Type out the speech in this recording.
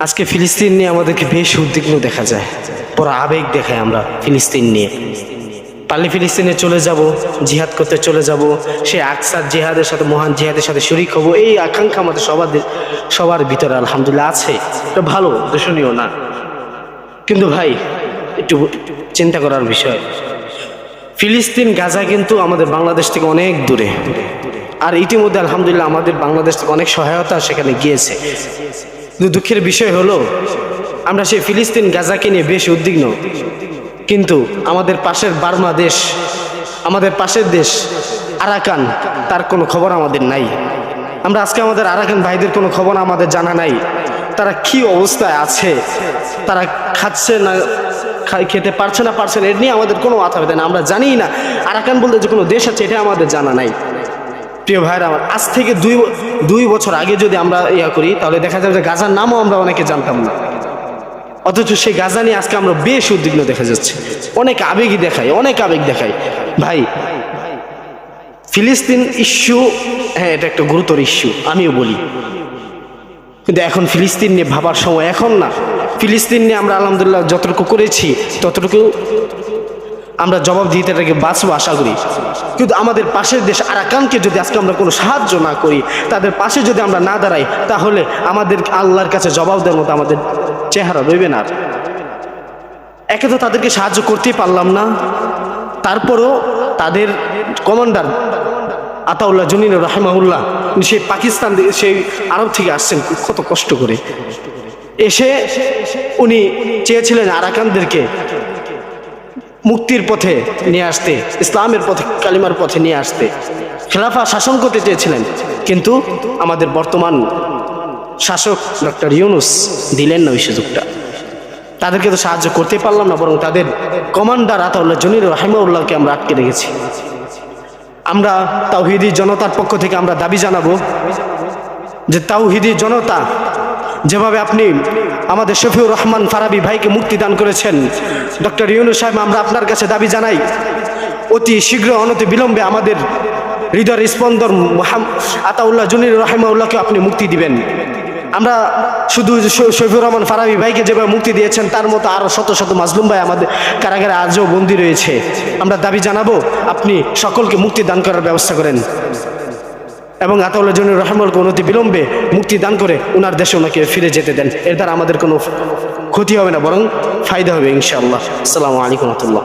আজকে ফিলিস্তিন নিয়ে আমাদেরকে বেশ উদ্বিগ্ন দেখা যায়। বড় আবেগ দেখায় আমরা ফিলিস্তিন নিয়ে। পারলে ফিলিস্তিনে চলে যাব, জিহাদ করতে চলে যাব সে আকসার জিহাদের সাথে, মহান জিহাদের সাথে শরিক হব, এই আকাঙ্ক্ষা আমাদের সবার সবার ভিতরে আলহামদুলিল্লাহ আছে। এটা ভালো, দূষণীয় না। কিন্তু ভাই, একটু চিন্তা করার বিষয়। ফিলিস্তিন, গাজা কিন্তু আমাদের বাংলাদেশ থেকে অনেক দূরে। আর ইতিমধ্যে আলহামদুলিল্লাহ আমাদের বাংলাদেশ থেকে অনেক সহায়তা সেখানে গিয়েছে। কিন্তু দুঃখের বিষয় হলো, আমরা সেই ফিলিস্তিন গাজাকে নিয়ে বেশ উদ্বিগ্ন। কিন্তু আমাদের পাশের বার্মা দেশ, আমাদের পাশের দেশ, আরাকান, তার কোনো খবর আমাদের নাই। আমরা আজকে আমাদের আরাকান ভাইদের কোনো খবর আমাদের জানা নাই। তারা কি অবস্থায় আছে? তারা খাচ্ছে না খেতে পারছে না পারছে না এর নিয়ে আমাদের কোনো মাথা ব্যথা না আমরা জানি না, আরাকান বলতে যে কোনো দেশ আছে, এটা আমাদের জানা নাই। প্রিয় ভাইরা আমার, আজ থেকে দুই দুই বছর আগে যদি আমরা ইয়া করি, তাহলে দেখা যাবে যে গাজার নামও আমরা অনেকে জানতাম না। অথচ সেই গাজা নিয়ে আজকে আমরা বেশ উদ্বিগ্ন দেখা যাচ্ছে। অনেক আবেগই দেখায়, অনেক আবেগ দেখায়। ভাই, ফিলিস্তিন ইস্যু হ্যাঁ এটা একটা গুরুতর ইস্যু, আমিও বলি। কিন্তু এখন ফিলিস্তিন নিয়ে ভাবার সময় এখন না। ফিলিস্তিন নিয়ে আমরা আলহামদুলিল্লাহ যতটুকু করেছি, ততটুকু আমরা জবাব দিতে এটাকে বাঁচবো আশা করি। কিন্তু আমাদের পাশের দেশ আরাকানকে যদি আজকে আমরা কোনো সাহায্য না করি, তাদের পাশে যদি আমরা না দাঁড়াই, তাহলে আমাদের আল্লাহর কাছে জবাব দেওয়ার মতো আমাদের চেহারা রইবে না একে তো তাদেরকে সাহায্য করতেই পারলাম না। তারপরও তাদের কমান্ডার আতাউল্লাহ জনিন রাহেমাউল্লাহ সেই পাকিস্তান সেই আরব থেকে আসছেন, কত কষ্ট করে। এসে উনি চেয়েছিলেন আরাকানদেরকে মুক্তির পথে নিয়ে আসতে, ইসলামের পথে, কালিমার পথে নিয়ে আসতে। খেলাফা শাসন করতে চেয়েছিলেন, কিন্তু আমাদের বর্তমান শাসক ডক্টর ইউনুস দিলেন না ওই সুযোগটা। তাদেরকে তো সাহায্য করতে পারলাম না, বরং তাদের কমান্ডার আতাউল্লাহ জনির রাহিমাউল্লাহকে আমরা আটকে রেখেছি। আমরা তাওহিদি জনতার পক্ষ থেকে আমরা দাবি জানাব যে তাওহিদি জনতা যেভাবে আপনি আমাদের শফিউর রহমান ফারাবি ভাইকে মুক্তি দান করেছেন, ডক্টর ইউনু সাহেব, আমরা আপনার কাছে দাবি জানাই, অতি শীঘ্র অনতি বিলম্বে আমাদের হৃদয়ের স্পন্দন আতাউল্লাহ জনির রহমাউল্লাহকে আপনি মুক্তি দিবেন। আমরা শুধু শফিউর রহমান ফারাবি ভাইকে যেভাবে মুক্তি দিয়েছেন, তার মতো আরও শত শত মাজলুম ভাই আমাদের কারাগারে আজও বন্দী রয়েছে। আমরা দাবি জানাব, আপনি সকলকে মুক্তি দান করার ব্যবস্থা করেন। এবং আতাউল্লাহ জন্য রহমলকে অনতি বিলম্বে মুক্তি দান করে ওনার দেশে ওনাকে ফিরে যেতে দেন। এর দ্বারা আমাদের কোনো ক্ষতি হবে না, বরং ফায়দা হবে ইনশাআল্লাহ। আসসালামু আলাইকুম রহমতুল্লাহ।